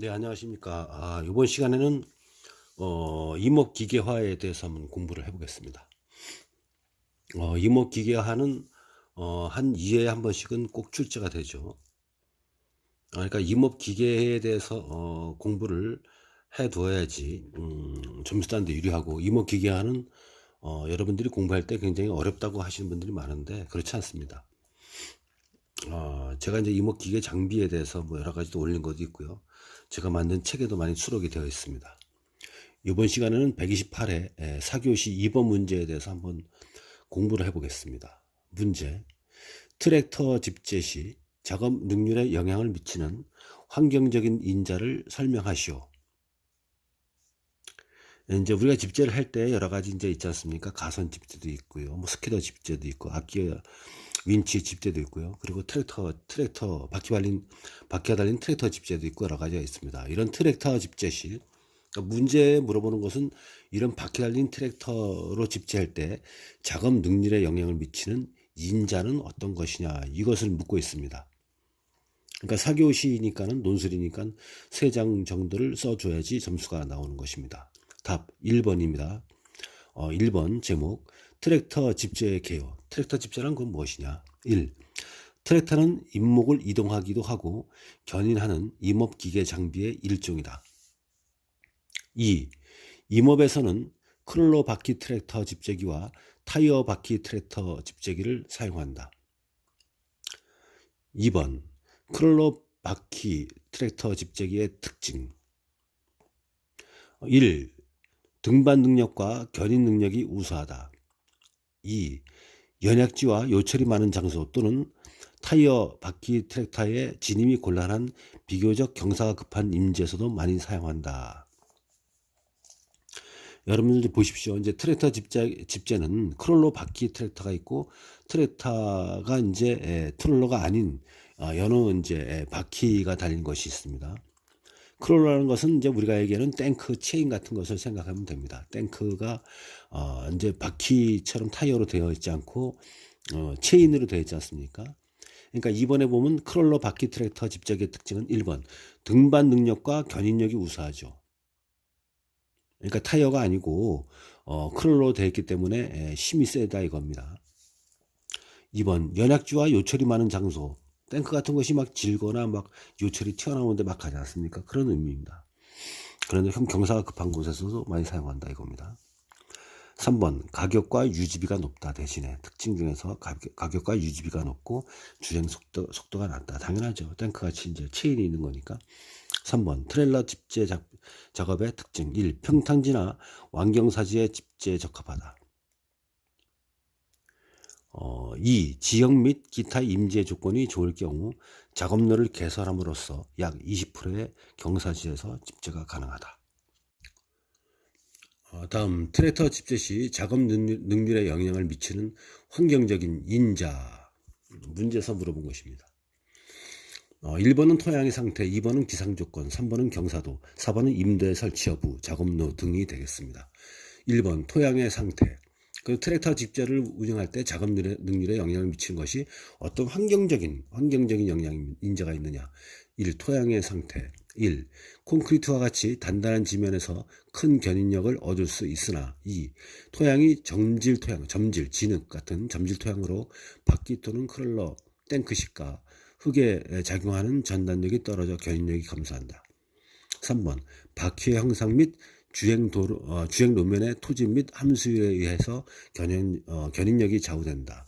네, 안녕하십니까. 아, 이번 시간에는 어, 이목기계화에 대해서 한번 공부를 해보겠습니다. 어, 이목기계화는 어, 한 2회에 한 번씩은 꼭 출제가 되죠. 아, 그러니까 이목기계에 대해서 어, 공부를 해두어야지 음, 점수 따는데 유리하고 이목기계화는 어, 여러분들이 공부할 때 굉장히 어렵다고 하시는 분들이 많은데 그렇지 않습니다. 어, 제가 이제 이목 기계 장비에 대해서 뭐 여러 가지도 올린 것도 있고요. 제가 만든 책에도 많이 수록이 되어 있습니다. 이번 시간에는 128회 4교시 2번 문제에 대해서 한번 공부를 해보겠습니다. 문제. 트랙터 집재 시 작업 능률에 영향을 미치는 환경적인 인자를 설명하시오. 이제 우리가 집재를 할 때 여러 가지 이제 있지 않습니까? 가선 집재도 있고요. 뭐 스키더 집재도 있고 악기 윈치 집재도 있고요. 그리고 트랙터 트랙터 바퀴 달린 바퀴가 달린 트랙터 집재도 있고 여러 가지가 있습니다. 이런 트랙터 집재 시 그러니까 문제 물어보는 것은 이런 바퀴 달린 트랙터로 집재할 때 작업 능률에 영향을 미치는 인자는 어떤 것이냐 이것을 묻고 있습니다. 그러니까 사교시니까는 논술이니까 세 장 정도를 써줘야지 점수가 나오는 것입니다. 답 1번입니다. 어, 1번 제목 트랙터 집재의 개요. 트랙터 집재란 건 무엇이냐? 1. 트랙터는 임목을 이동하기도 하고 견인하는 임업기계 장비의 일종이다. 2. 임업에서는 크롤러 바퀴 트랙터 집재기와 타이어 바퀴 트랙터 집재기를 사용한다. 2번 크롤러 바퀴 트랙터 집재기의 특징 1. 등반 능력과 견인 능력이 우수하다. 2. 연약지와 요철이 많은 장소 또는 타이어 바퀴 트랙터의 진입이 곤란한 비교적 경사가 급한 임지에서도 많이 사용한다. 여러분들 보십시오. 이제 트랙터 집재, 집재는 크롤러 바퀴 트랙터가 있고 트랙터가 이제 에, 트롤러가 아닌 어, 여러 이제 에, 바퀴가 달린 것이 있습니다. 크롤러라는 것은 이제 우리가 얘기하는 탱크 체인 같은 것을 생각하면 됩니다. 탱크가 어 이제 바퀴처럼 타이어로 되어 있지 않고 어 체인으로 되어 있지 않습니까? 그러니까 이번에 보면 크롤러 바퀴 트랙터 집적의 특징은 1번 등반 능력과 견인력이 우수하죠. 그러니까 타이어가 아니고 어 크롤러 되어 있기 때문에 힘이 세다 이겁니다. 2번 연약주와 요철이 많은 장소 탱크 같은 것이 막 질거나 막 요철이 튀어나오는데 막 가지 않습니까? 그런 의미입니다. 그런데 형 경사가 급한 곳에서도 많이 사용한다 이겁니다. 3번 가격과 유지비가 높다 대신에 특징 중에서 가격, 가격과 유지비가 높고 주행 속도, 속도가 낮다 당연하죠 탱크 같이 이제 체인이 있는 거니까 3번 트레일러 집재 작, 작업의 특징 1. 평탄지나 완경사지에 집재에 적합하다 어, 2. 지역 및 기타 임재 조건이 좋을 경우 작업로를 개설함으로써 약 20%의 경사지에서 집재가 가능하다. 어, 다음 트랙터 집재 시 작업 능률에 영향을 미치는 환경적인 인자 문제에서 물어본 것입니다. 어, 1번은 토양의 상태, 2번은 기상 조건, 3번은 경사도, 4번은 임대 설치 여부, 작업로 등이 되겠습니다. 1번 토양의 상태 그 트랙터 집재를 운영할 때 작업 능률에 영향을 미치는 것이 어떤 환경적인 환경적인 영향 인자가 있느냐 1. 토양의 상태 1. 콘크리트와 같이 단단한 지면에서 큰 견인력을 얻을 수 있으나 2. 토양이 점질 토양, 점질, 진흙 같은 점질 토양으로 바퀴 또는 크롤러, 탱크식과 흙에 작용하는 전단력이 떨어져 견인력이 감소한다. 3번 바퀴의 형상 및 주행 도로, 어, 주행 노면의 토지 및 함수에 의해서 견인, 어, 견인력이 좌우된다.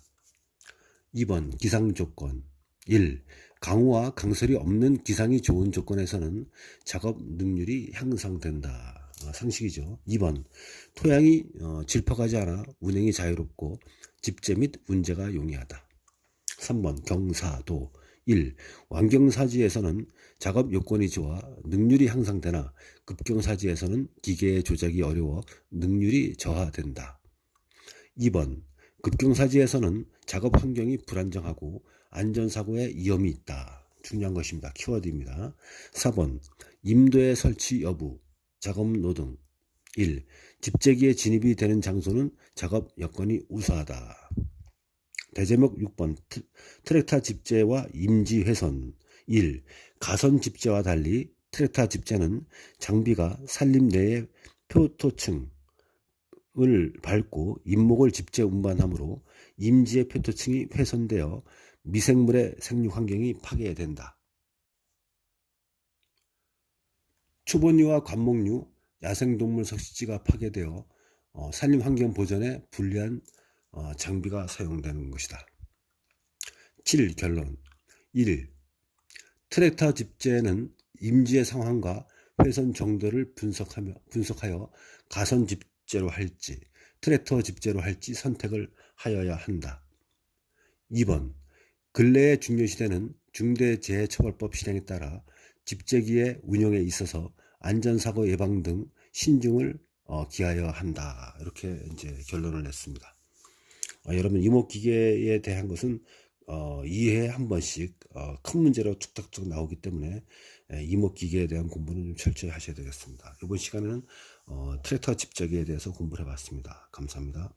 2번 기상 조건 1. 강우와 강설이 없는 기상이 좋은 조건에서는 작업 능률이 향상된다. 어, 상식이죠. 2번 토양이 어, 질퍽하지 않아 운행이 자유롭고 집재 및 운재가 용이하다. 3번 경사도 1. 완경사지에서는 작업 요건이 좋아 능률이 향상되나 급경사지에서는 기계의 조작이 어려워 능률이 저하된다. 2번 급경사지에서는 작업 환경이 불안정하고 안전사고의 위험이 있다. 중요한 것입니다. 키워드입니다. 4번 임도의 설치 여부, 작업 노동 1. 집재기에 진입이 되는 장소는 작업 여건이 우수하다. 대제목 6번 트랙터 집재와 임지 훼손 1. 가선 집재와 달리 트랙터 집재는 장비가 산림 내의 표토층을 밟고 임목을 집재 운반하므로 임지의 표토층이 훼손되어 미생물의 생육 환경이 파괴된다. 초본류와 관목류, 야생동물 석식지가 파괴되어 어, 산림 환경 보전에 불리한 어, 장비가 사용되는 것이다. 7. 결론 1. 트랙터 집재는 임지의 상황과 훼손 정도를 분석하며, 분석하여 가선 집재로 할지 트랙터 집재로 할지 선택을 하여야 한다. 2번 근래의 중요시대는 중대재해처벌법 실행에 따라 집재기의 운영에 있어서 안전사고 예방 등 신중을 어, 기하여야 한다. 이렇게 이제 결론을 냈습니다. 어, 여러분 이목기계에 대한 것은 어, 2회에 한 번씩 어, 큰 문제로 툭툭툭 나오기 때문에 에, 이목기계에 대한 공부는 좀 철저히 하셔야 되겠습니다. 이번 시간에는 어, 트랙터 집재기에 대해서 공부를 해봤습니다. 감사합니다.